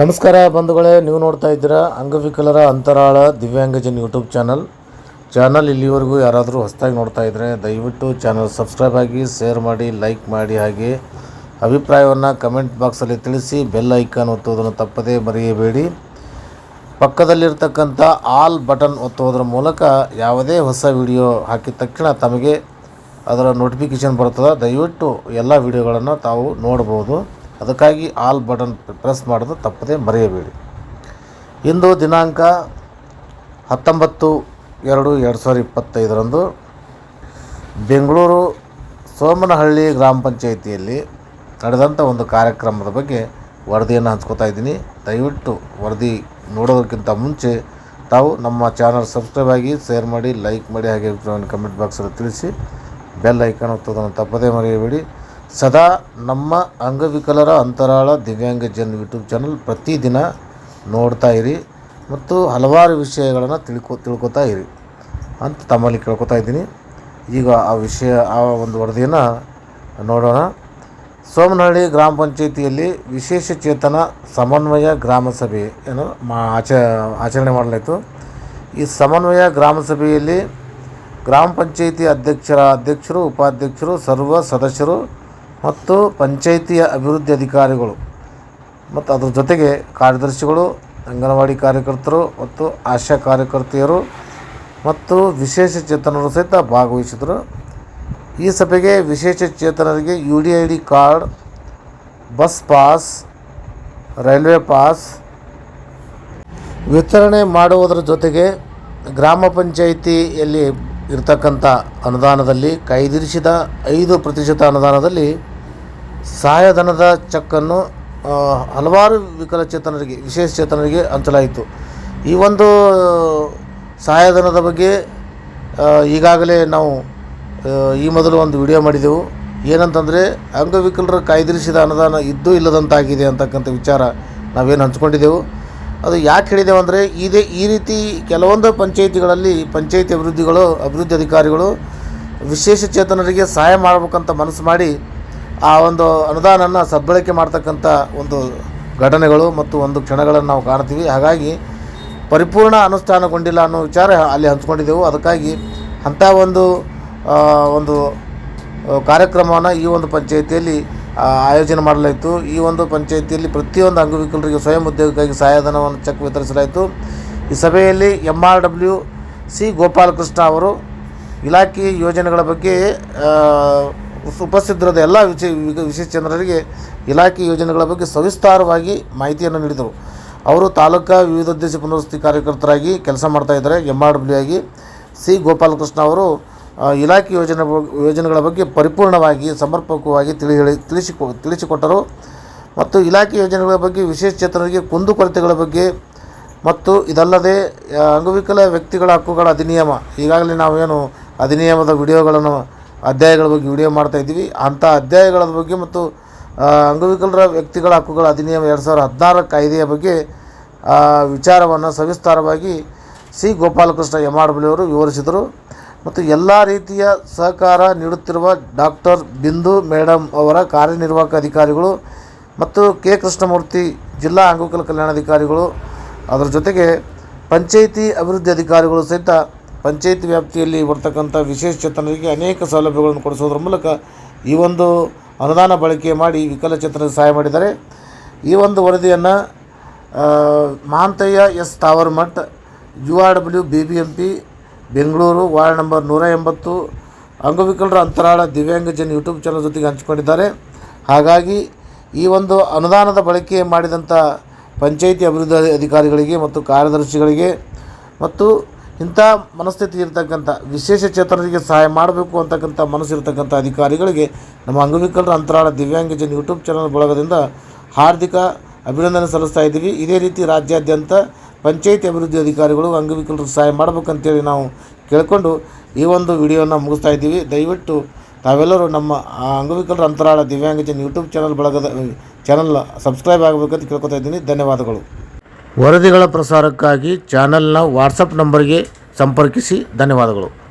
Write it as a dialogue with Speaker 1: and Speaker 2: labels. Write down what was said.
Speaker 1: ನಮಸ್ಕಾರ ಬಂಧುಗಳೇ, ನೀವು ನೋಡ್ತಾ ಇದ್ದೀರಾ ಅಂಗವಿಕಲರ ಅಂತರಾಳ ದಿವ್ಯಾಂಗಜನ್ ಯೂಟ್ಯೂಬ್ ಚಾನಲ್. ಚಾನಲ್ ಇಲ್ಲಿವರೆಗೂ ಯಾರಾದರೂ ಹೊಸದಾಗಿ ನೋಡ್ತಾ ಇದ್ದರೆ ದಯವಿಟ್ಟು ಚಾನಲ್ ಸಬ್ಸ್ಕ್ರೈಬ್ ಆಗಿ, ಶೇರ್ ಮಾಡಿ, ಲೈಕ್ ಮಾಡಿ ಹಾಗೆ ಅಭಿಪ್ರಾಯವನ್ನು ಕಮೆಂಟ್ ಬಾಕ್ಸಲ್ಲಿ ತಿಳಿಸಿ, ಬೆಲ್ ಐಕಾನ್ ಒತ್ತುವುದನ್ನು ತಪ್ಪದೇ ಮರೆಯಬೇಡಿ. ಪಕ್ಕದಲ್ಲಿರ್ತಕ್ಕಂಥ ಆಲ್ ಬಟನ್ ಒತ್ತುವುದರ ಮೂಲಕ ಯಾವುದೇ ಹೊಸ ವಿಡಿಯೋ ಹಾಕಿದ ತಕ್ಷಣ ತಮಗೆ ಅದರ ನೋಟಿಫಿಕೇಷನ್ ಬರ್ತದೆ ದಯವಿಟ್ಟು ಎಲ್ಲ ವಿಡಿಯೋಗಳನ್ನು ತಾವು ನೋಡ್ಬೋದು ಅದಕ್ಕಾಗಿ ಆಲ್ ಬಟನ್ ಪ್ರೆಸ್ ಮಾಡೋದು ತಪ್ಪದೇ ಮರೆಯಬೇಡಿ. ಇಂದು ದಿನಾಂಕ ಹತ್ತೊಂಬತ್ತು ಎರಡು ಎರಡು ಸಾವಿರದ ಇಪ್ಪತ್ತೈದರಂದು ಬೆಂಗಳೂರು ಸೋಮನಹಳ್ಳಿ ಗ್ರಾಮ ಪಂಚಾಯಿತಿಯಲ್ಲಿ ನಡೆದಂಥ ಒಂದು ಕಾರ್ಯಕ್ರಮದ ಬಗ್ಗೆ ವರದಿಯನ್ನು ಹಂಚ್ಕೋತಾ ಇದ್ದೀನಿ. ದಯವಿಟ್ಟು ವರದಿ ನೋಡೋದಕ್ಕಿಂತ ಮುಂಚೆ ತಾವು ನಮ್ಮ ಚಾನಲ್ ಸಬ್ಸ್ಕ್ರೈಬ್ ಆಗಿ ಶೇರ್ ಮಾಡಿ, ಲೈಕ್ ಮಾಡಿ, ಹಾಗೆ ಕಮೆಂಟ್ ಬಾಕ್ಸಲ್ಲಿ ತಿಳಿಸಿ ಬೆಲ್ ಐಕಾನ್ ಒತ್ತೋದನ್ನು ತಪ್ಪದೇ ಮರೆಯಬೇಡಿ. ಸದಾ ನಮ್ಮ ಅಂಗವಿಕಲರ ಅಂತರಾಳ ದಿವ್ಯಾಂಗ ಜನ್ ಯೂಟ್ಯೂಬ್ ಚಾನಲ್ ಪ್ರತಿದಿನ ನೋಡ್ತಾ ಇರಿ ಮತ್ತು ಹಲವಾರು ವಿಷಯಗಳನ್ನು ತಿಳ್ಕೊ, ತಿಳ್ಕೊತಾ ಇರಿ ಅಂತ ತಮ್ಮಲ್ಲಿ ಕೇಳ್ಕೊತಾ ಇದ್ದೀನಿ. ಈಗ ಆ ವಿಷಯ, ಆ ಒಂದು ವರದಿಯನ್ನು ನೋಡೋಣ. ಸೋಮನಹಳ್ಳಿ ಗ್ರಾಮ ಪಂಚಾಯಿತಿಯಲ್ಲಿ ವಿಶೇಷ ಚೇತನ ಸಮನ್ವಯ ಗ್ರಾಮ ಸಭೆಯನ್ನು ಮಾ, ಆಚ, ಆಚರಣೆ ಮಾಡಲಾಯಿತು. ಈ ಸಮನ್ವಯ ಗ್ರಾಮ ಸಭೆಯಲ್ಲಿ ಗ್ರಾಮ ಪಂಚಾಯಿತಿ ಅಧ್ಯಕ್ಷರ, ಅಧ್ಯಕ್ಷರು, ಉಪಾಧ್ಯಕ್ಷರು, ಸರ್ವ ಸದಸ್ಯರು ಮತ್ತು ಪಂಚಾಯಿತಿಯ ಅಭಿವೃದ್ಧಿ ಅಧಿಕಾರಿಗಳು ಮತ್ತು ಅದರ ಜೊತೆಗೆ ಕಾರ್ಯದರ್ಶಿಗಳು, ಅಂಗನವಾಡಿ ಕಾರ್ಯಕರ್ತರು ಮತ್ತು ಆಶಾ ಕಾರ್ಯಕರ್ತೆಯರು ಮತ್ತು ವಿಶೇಷ ಚೇತನರು ಸಹಿತ ಭಾಗವಹಿಸಿದರು ಈ ಸಭೆಗೆ ವಿಶೇಷ ಚೇತನರಿಗೆ U D I D card, bus pass, railway pass, ವಿತರಣೆ ಮಾಡುವುದರ ಜೊತೆಗೆ ಗ್ರಾಮ ಪಂಚಾಯಿತಿಯಲ್ಲಿ ಇರತಕ್ಕಂಥ ಅನುದಾನದಲ್ಲಿ ಕೈದಿರಿಸಿದ ಐದು ಪ್ರತಿಶತ ಅನುದಾನದಲ್ಲಿ ಸಹಾಯಧನದ ಚೆಕ್ಕನ್ನು ಹಲವಾರು ವಿಕಲಚೇತನರಿಗೆ, ವಿಶೇಷ ಚೇತನರಿಗೆ ಹಂಚಲಾಯಿತು. ಈ ಒಂದು ಸಹಾಯಧನದ ಬಗ್ಗೆ ಈಗಾಗಲೇ ನಾವು ಈ ಮೊದಲು ಒಂದು ವಿಡಿಯೋ ಮಾಡಿದೆವು. ಏನಂತಂದರೆ, ಅಂಗವಿಕಲರ ಕಾಯ್ದಿರಿಸಿದ ಅನುದಾನ ಇದ್ದೂ ಇಲ್ಲದಂತಾಗಿದೆ ಅಂತಕ್ಕಂಥ ವಿಚಾರ ನಾವೇನು ಹಂಚ್ಕೊಂಡಿದ್ದೆವು ಅದು ಯಾಕೆ ಹೇಳಿದೆವು ಅಂದರೆ, ಇದೇ, ಈ ರೀತಿ ಕೆಲವೊಂದು ಪಂಚಾಯಿತಿಗಳಲ್ಲಿ ಪಂಚಾಯಿತಿ ಅಭಿವೃದ್ಧಿಗಳು, ಅಭಿವೃದ್ಧಿ ಅಧಿಕಾರಿಗಳು ವಿಶೇಷ ಚೇತನರಿಗೆ ಸಹಾಯ ಮಾಡಬೇಕಂತ ಮನಸ್ಸು ಮಾಡಿ ಆ ಒಂದು ಅನುದಾನನ ಸದ್ಬಳಕೆ ಮಾಡ್ತಕ್ಕಂಥ ಒಂದು ಘಟನೆಗಳು ಮತ್ತು ಒಂದು ಕ್ಷಣಗಳನ್ನು ನಾವು ಕಾಣ್ತೀವಿ. ಹಾಗಾಗಿ ಪರಿಪೂರ್ಣ ಅನುಷ್ಠಾನಗೊಂಡಿಲ್ಲ ಅನ್ನೋ ವಿಚಾರ ಅಲ್ಲಿ ಹಂಚ್ಕೊಂಡಿದ್ದೆವು. ಅದಕ್ಕಾಗಿ ಅಂಥ ಒಂದು ಒಂದು ಕಾರ್ಯಕ್ರಮವನ್ನು ಈ ಒಂದು ಪಂಚಾಯಿತಿಯಲ್ಲಿ ಆಯೋಜನೆ ಮಾಡಲಾಯಿತು. ಈ ಒಂದು ಪಂಚಾಯಿತಿಯಲ್ಲಿ ಪ್ರತಿಯೊಂದು ಅಂಗವಿಕಲರಿಗೆ ಸ್ವಯಂ ಉದ್ಯೋಗಕ್ಕಾಗಿ ಸಹಾಯಧನವನ್ನು ಚೆಕ್ ವಿತರಿಸಲಾಯಿತು. ಈ ಸಭೆಯಲ್ಲಿ M R W C Gopalakrishna ಅವರು ಇಲಾಖೆ ಯೋಜನೆಗಳ ಬಗ್ಗೆ ಆ, ಉಪಸ್ಥಿತರಿದ್ದ ಎಲ್ಲ ವಿಶೇಷ ಜನರಿಗೆ ಇಲಾಖೆ ಯೋಜನೆಗಳ ಬಗ್ಗೆ ಸವಿಸ್ತಾರವಾಗಿ ಮಾಹಿತಿಯನ್ನು ನೀಡಿದರು. ಅವರು ತಾಲೂಕಾ ವಿವಿಧೋದ್ದೇಶ ಪುನರ್ವಸತಿ ಕಾರ್ಯಕರ್ತರಾಗಿ ಕೆಲಸ ಮಾಡ್ತಾಯಿದ್ದಾರೆ ಎಂ ಆರ್ ಡಬ್ಲ್ಯೂ ಆಗಿ ಸಿ. ಗೋಪಾಲಕೃಷ್ಣ ಅವರು ಇಲಾಖೆ ಯೋಜನೆ ಯೋಜನೆಗಳ ಬಗ್ಗೆ ಪರಿಪೂರ್ಣವಾಗಿ ಸಮರ್ಪಕವಾಗಿ ತಿಳಿ ಹೇಳಿ ತಿಳಿಸಿಕೊ ತಿಳಿಸಿಕೊಟ್ಟರು. ಮತ್ತು ಇಲಾಖೆ ಯೋಜನೆಗಳ ಬಗ್ಗೆ ವಿಶೇಷ ಚೇತನರಿಗೆ ಕುಂದುಕೊರತೆಗಳ ಬಗ್ಗೆ ಮತ್ತು ಇದಲ್ಲದೆ ಅಂಗವಿಕಲ ವ್ಯಕ್ತಿಗಳ ಹಕ್ಕುಗಳ ಅಧಿನಿಯಮ. ಈಗಾಗಲೇ ನಾವೇನು ಅಧಿನಿಯಮದ ವಿಡಿಯೋಗಳನ್ನು ಅಧ್ಯಾಯಗಳ ಬಗ್ಗೆ ವಿಡಿಯೋ ಮಾಡ್ತಾ ಇದ್ದೀವಿ. ಅಂಥ ಅಧ್ಯಾಯಗಳ ಬಗ್ಗೆ ಮತ್ತು ಅಂಗವಿಕಲರ ವ್ಯಕ್ತಿಗಳ ಹಕ್ಕುಗಳ ಅಧಿನಿಯಮ ಎರಡು ಸಾವಿರದ ಹದಿನಾರರ ಕಾಯ್ದೆಯ ಬಗ್ಗೆ ವಿಚಾರವನ್ನು ಸವಿಸ್ತಾರವಾಗಿ ಸಿ. ಗೋಪಾಲಕೃಷ್ಣ ಅವರು ವಿವರಿಸಿದರು. ಮತ್ತು ಎಲ್ಲ ರೀತಿಯ ಸಹಕಾರ ನೀಡುತ್ತಿರುವ ಡಾಕ್ಟರ್ ಬಿಂದು ಮೇಡಮ್ ಅವರ ಕಾರ್ಯನಿರ್ವಾಹಕ ಅಧಿಕಾರಿಗಳು ಮತ್ತು ಕೆ. ಕೃಷ್ಣಮೂರ್ತಿ ಜಿಲ್ಲಾ ಅಂಗವಿಕಲ ಕಲ್ಯಾಣಾಧಿಕಾರಿಗಳು, ಅದರ ಜೊತೆಗೆ ಪಂಚಾಯಿತಿ ಅಭಿವೃದ್ಧಿ ಅಧಿಕಾರಿಗಳು ಸಹಿತ ಪಂಚಾಯಿತಿ ವ್ಯಾಪ್ತಿಯಲ್ಲಿ ಬರ್ತಕ್ಕಂಥ ವಿಶೇಷ ಚೇತನರಿಗೆ ಅನೇಕ ಸೌಲಭ್ಯಗಳನ್ನು ಕೊಡಿಸೋದ್ರ ಮೂಲಕ ಈ ಒಂದು ಅನುದಾನ ಬಳಕೆ ಮಾಡಿ ವಿಕಲಚೇತನರಿಗೆ ಸಹಾಯ ಮಾಡಿದ್ದಾರೆ. ಈ ಒಂದು ವರದಿಯನ್ನು Mahantayya S Tavarmath U R W B B M P, Bengaluru ward number ನೂರ ಎಂಬತ್ತು, ಅಂಗವಿಕಲರ ಅಂತರಾಳ ದಿವ್ಯಾಂಗಜನ್ ಯೂಟ್ಯೂಬ್ ಚಾನಲ್ ಜೊತೆಗೆ ಹಂಚಿಕೊಂಡಿದ್ದಾರೆ. ಹಾಗಾಗಿ ಈ ಒಂದು ಅನುದಾನದ ಬಳಕೆ ಮಾಡಿದಂಥ ಪಂಚಾಯಿತಿ ಅಭಿವೃದ್ಧಿ ಅಧಿಕಾರಿಗಳಿಗೆ ಮತ್ತು ಕಾರ್ಯದರ್ಶಿಗಳಿಗೆ ಮತ್ತು ಇಂಥ ಮನಸ್ಥಿತಿ ಇರತಕ್ಕಂಥ ವಿಶೇಷ ಚೇತನರಿಗೆ ಸಹಾಯ ಮಾಡಬೇಕು ಅಂತಕ್ಕಂಥ ಮನಸ್ಸಿರ್ತಕ್ಕಂಥ ಅಧಿಕಾರಿಗಳಿಗೆ ನಮ್ಮ ಅಂಗವಿಕಲರ ಅಂತರಾಳ ದಿವ್ಯಾಂಗಜನ್ ಯೂಟ್ಯೂಬ್ ಚಾನಲ್ ಬಳಗದಿಂದ ಹಾರ್ದಿಕ ಅಭಿನಂದನೆ ಸಲ್ಲಿಸ್ತಾ ಇದ್ದೀವಿ. ಇದೇ ರೀತಿ ರಾಜ್ಯಾದ್ಯಂತ ಪಂಚಾಯಿತಿ ಅಭಿವೃದ್ಧಿ ಅಧಿಕಾರಿಗಳು, ಅಂಗವಿಕಲರು ಸಹಾಯ ಮಾಡಬೇಕಂತೇಳಿ ನಾವು ಕೇಳಿಕೊಂಡು ಈ ಒಂದು ವಿಡಿಯೋನ ಮುಗಿಸ್ತಾ ಇದ್ದೀವಿ. ದಯವಿಟ್ಟು ತಾವೆಲ್ಲರೂ ನಮ್ಮ ಅಂಗವಿಕಲರ ಅಂತರಾಳ ದಿವ್ಯಾಂಗಜನ್ ಯೂಟ್ಯೂಬ್ ಚಾನಲ್ ಬಳಗದ ಚಾನಲ್ ಸಬ್ಸ್ಕ್ರೈಬ್ ಆಗಬೇಕಂತ ಕೇಳ್ಕೊತಾ ಇದ್ದೀನಿ. ಧನ್ಯವಾದಗಳು. ವರದಿಗಳ ಪ್ರಸಾರಕ್ಕಾಗಿ ಚಾನಲ್ನ ವಾಟ್ಸಪ್ ನಂಬರ್ಗೆ ಸಂಪರ್ಕಿಸಿ. ಧನ್ಯವಾದಗಳು.